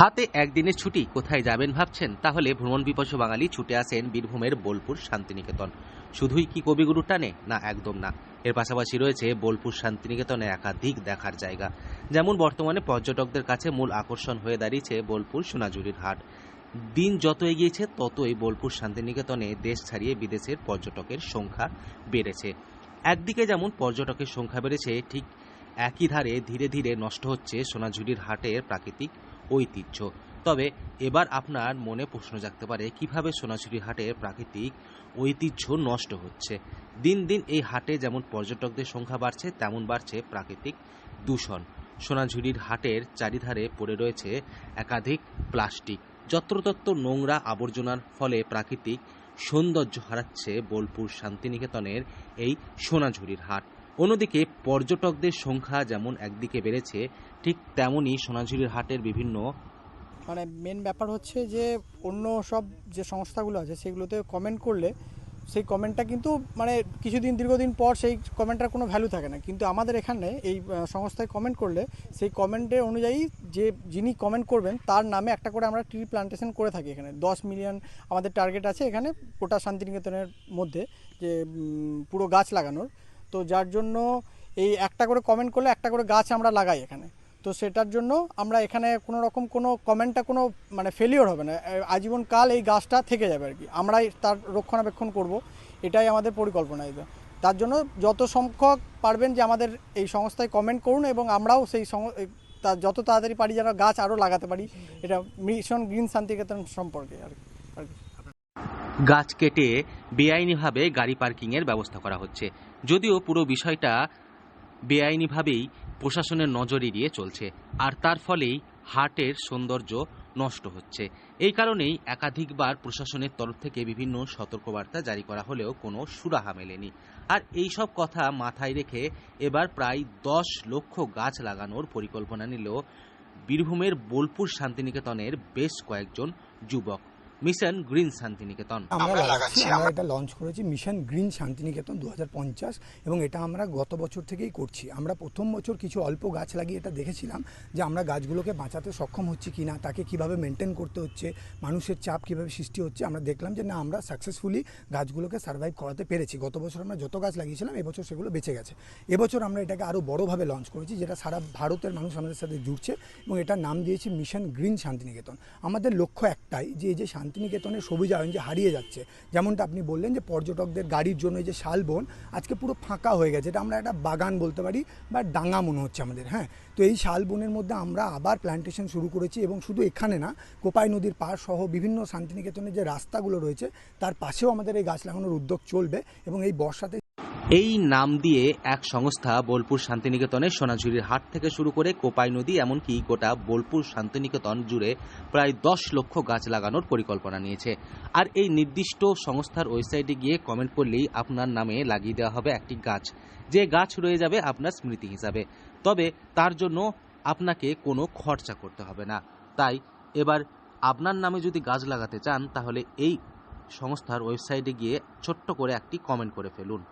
হাতে একদিনের ছুটি, কোথায় যাবেন ভাবছেন? তাহলে ভ্রমণ পিপাসু বাঙালি ছুটে আসেন বীরভূমের বোলপুর শান্তিনিকেতন। শুধুই কি কবিগুরু টানে? না, একদম না। এর পাশাপাশি রয়েছে বোলপুর শান্তিনিকেতনে একাধিক দেখার জায়গা। যেমন বর্তমানে পর্যটকদের কাছে মূল আকর্ষণ হয়ে দাঁড়িয়েছে বোলপুর সোনাঝুরির হাট। দিন যত এগিয়েছে, ততই বোলপুর শান্তিনিকেতনে দেশ ছাড়িয়ে বিদেশের পর্যটকের সংখ্যা বেড়েছে। একদিকে যেমন পর্যটকের সংখ্যা বেড়েছে, ঠিক একই ধারে ধীরে ধীরে নষ্ট হচ্ছে সোনাঝুরির হাটের প্রাকৃতিক ঐতিহ্য। তবে এবার আপনার মনে প্রশ্ন জাগতে পারে, কীভাবে সোনাঝুরি হাটের প্রাকৃতিক ঐতিহ্য নষ্ট হচ্ছে? দিন দিন এই হাটে যেমন পর্যটকদের সংখ্যা বাড়ছে, তেমন বাড়ছে প্রাকৃতিক দূষণ। সোনাঝুরির হাটের চারিধারে পড়ে রয়েছে একাধিক প্লাস্টিক। যত্রতত্র নোংরা আবর্জনার ফলে প্রাকৃতিক সৌন্দর্য হারাচ্ছে বোলপুর শান্তিনিকেতনের এই সোনাঝুরির হাট। অন্যদিকে, পর্যটকদের সংখ্যা যেমন একদিকে বেড়েছে, ঠিক তেমনই সোনাঝুরির হাটের বিভিন্ন মানে মেন ব্যাপার হচ্ছে যে, অন্য সব যে সংস্থাগুলো আছে, সেগুলোতে কমেন্ট করলে, সেই কমেন্টটা কিন্তু মানে কিছুদিন, দীর্ঘদিন পর সেই কমেন্টটার কোনো ভ্যালু থাকে না। কিন্তু আমাদের এখানে এই সংস্থায় কমেন্ট করলে, সেই কমেন্টের অনুযায়ী যে যিনি কমেন্ট করবেন, তার নামে একটা করে আমরা ট্রি প্লান্টেশন করে থাকি এখানে। দশ মিলিয়ন আমাদের টার্গেট আছে এখানে গোটা শান্তিনিকেতনের মধ্যে, যে পুরো গাছ লাগানোর। তো যার জন্য এই একটা করে কমেন্ট করলে একটা করে গাছ আমরা লাগাই এখানে। তো সেটার জন্য আমরা এখানে কোনো রকম কোনো কমেন্টটা কোনো মানে ফেলিওর হবে না। আজীবন কাল এই গাছটা থেকে যাবে আর কি। আমরাই তার রক্ষণাবেক্ষণ করব। এটাই আমাদের পরিকল্পনা এটা তার জন্য যত সংখ্যক পারবেন যে আমাদের এই সংস্থায় কমেন্ট করুন এবং আমরাও সেই তা- যত তাড়াতাড়ি পারি যেন গাছ আরও লাগাতে পারি। এটা মিশন গ্রিন শান্তিকেতন সম্পর্কে আর কি। আর কি। গাছ কেটে বেআইনিভাবে গাড়ি পার্কিংয়ের ব্যবস্থা করা হচ্ছে। যদিও পুরো বিষয়টা বেআইনিভাবেই প্রশাসনের নজর এড়িয়ে চলছে, আর তার ফলেই হাটের সৌন্দর্য নষ্ট হচ্ছে। এই কারণেই একাধিকবার প্রশাসনের তরফ থেকে বিভিন্ন সতর্কবার্তা জারি করা হলেও কোনো সুরাহা মেলেনি। আর এই সব কথা মাথায় রেখে এবার প্রায় দশ লক্ষ গাছ লাগানোর পরিকল্পনা নিল বীরভূমের বোলপুর শান্তিনিকেতনের বেশ কয়েকজন যুবক। Mission green Santiniketan. আমরা লাগাচ্ছি আমরা এটা লঞ্চ করেছি মিশন গ্রিন শান্তিনিকেতন দু হাজার পঞ্চাশ এবং এটা আমরা গত বছর থেকেই করছি। আমরা প্রথম বছর কিছু অল্প গাছ লাগিয়ে এটা দেখেছিলাম যে আমরা গাছগুলোকে বাঁচাতে সক্ষম হচ্ছি কি না তাকে কীভাবে মেনটেন করতে হচ্ছে মানুষের চাপ কীভাবে সৃষ্টি হচ্ছে আমরা দেখলাম যে না আমরা সাকসেসফুলি গাছগুলোকে সার্ভাইভ করাতে পেরেছি। গত বছর আমরা যত গাছ লাগিয়েছিলাম এবছর সেগুলো বেঁচে গেছে। এবছর আমরা এটাকে আরও বড়োভাবে লঞ্চ করেছি যেটা সারা ভারতের মানুষ আমাদের সাথে জুড়ছে এবং এটা নাম দিয়েছি মিশন গ্রিন শান্তিনিকেতন। আমাদের লক্ষ্য একটাই যে এই যে শান্তিনিকেতনের সবুজায়ন যে হারিয়ে যাচ্ছে। যেমনটা আপনি বললেন যে পর্যটকদের গাড়ির জন্য যে শালবন আজকে পুরো ফাঁকা হয়ে গেছে। এটা আমরা একটা বাগান বলতে পারি বা ডাঙা মনে হচ্ছে আমাদের হ্যাঁ? তো এই শালবনের মধ্যে আমরা আবার প্ল্যান্টেশন শুরু করেছি এবং শুধু এখানে না, কোপাই নদীর পাড় সহ বিভিন্ন শান্তিনিকেতনের যে রাস্তাগুলো রয়েছে, তার পাশেও আমাদের এই গাছ লাগানোর উদ্যোগ চলবে এবং এই বর্ষাতে এই নাম দিয়ে এক সংস্থা বোলপুর শান্তিনিকেতনের সোনাঝুরির হাট থেকে শুরু করে কোপাই নদী, এমনকি গোটা বোলপুর শান্তিনিকেতন জুড়ে প্রায় দশ লক্ষ গাছ লাগানোর পরিকল্পনা নিয়েছে। আর এই নির্দিষ্ট সংস্থার ওয়েবসাইটে গিয়ে কমেন্ট করলেই আপনার নামে লাগিয়ে দেওয়া হবে একটি গাছ। যে গাছ রয়ে যাবে আপনার স্মৃতি হিসাবে। তবে তার জন্য আপনাকে কোনো খরচা করতে হবে না। তাই এবার আপনার নামে যদি গাছ লাগাতে চান, তাহলে এই সংস্থার ওয়েবসাইটে গিয়ে ছোট্ট করে একটি কমেন্ট করে ফেলুন।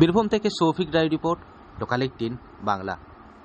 বীরভূম থেকে Soufik Roy report local eighteen Bangla.